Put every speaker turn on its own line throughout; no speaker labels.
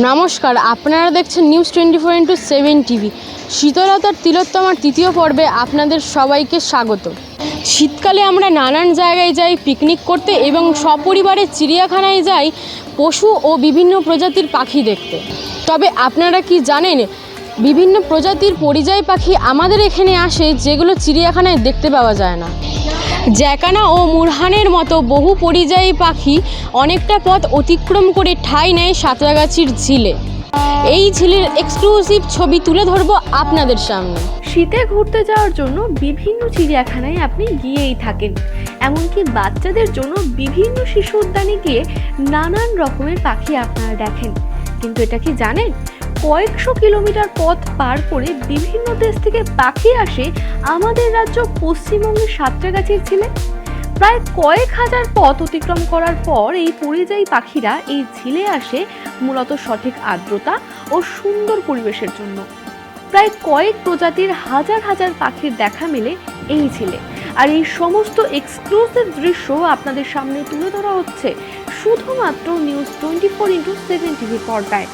নমস্কার, আপনারা দেখছেন news twenty four into seven TV শীতলতার তিলোত্তমার তৃতীয় পর্বে আপনাদের সবাইকে স্বাগত। শীতকালে আমরা নানান জায়গায় যাই পিকনিক করতে এবং সপরিবারে চিড়িয়াখানায় যাই পশু ও বিভিন্ন প্রজাতির পাখি দেখতে। তবে আপনারা কি জানেন, বিভিন্ন প্রজাতির পরিযায়ী পাখি আমাদের এখানে আসে যেগুলো চিড়িয়াখানায় দেখতে পাওয়া যায় না। জ্যাকানা ও মুরহানের মতো বহু পরিযায়ী পাখি অনেকটা পথ অতিক্রম করে ঠাঁই নেয় সাঁতরাগাছির ঝিলে। এই ঝিলের এক্সক্লুসিভ ছবি তুলে ধরবো আপনাদের সামনে।
শীতে ঘুরতে যাওয়ার জন্য বিভিন্ন চিড়িয়াখানায় আপনি গিয়েই থাকেন। এমনকি বাচ্চাদের জন্য বিভিন্ন শিশু উদ্যানে গিয়ে নানান রকমের পাখি আপনারা দেখেন। কিন্তু এটা কি জানেন? কয়েকশো কিলোমিটার পথ পার করে বিভিন্ন দেশ থেকে পাখি আসে আমাদের রাজ্য পশ্চিমবঙ্গের সাঁতরাগাছির ঝিলে প্রায় কয়েক হাজার পথ অতিক্রম করার পর এই পরিযায়ী পাখিরা এই ঝিলে আসে মূলত সঠিক আর্দ্রতা ও সুন্দর পরিবেশের জন্য। প্রায় কয়েক প্রজাতির হাজার হাজার পাখির দেখা মেলে এই ঝিলে। আর এই সমস্ত এক্সক্লুসিভ দৃশ্য আপনাদের সামনে তুলে ধরা হচ্ছে শুধুমাত্র news twenty four into seven TV পর্দায়।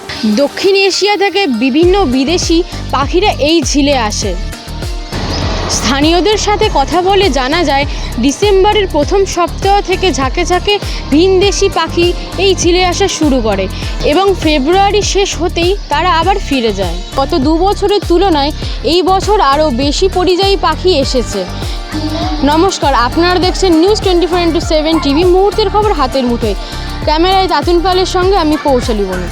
দক্ষিণ এশিয়া থেকে বিভিন্ন বিদেশি পাখিরা এই ঝিলে আসে। স্থানীয়দের সাথে কথা বলে জানা যায়, ডিসেম্বরের প্রথম সপ্তাহ থেকে ঝাঁকে ঝাঁকে ভিনদেশি পাখি এই ঝিলে আসা শুরু করে এবং ফেব্রুয়ারি শেষ হতেই তারা আবার ফিরে যায়। গত দু বছরের তুলনায় এই বছর আরও বেশি পরিযায়ী পাখি এসেছে। নমস্কার, আপনারা দেখছেন news twenty four into seven TV মুহূর্তের খবর হাতের মুঠোয়। ক্যামেরায় তাতুন পালের সঙ্গে আমি পৌঁছালি বনু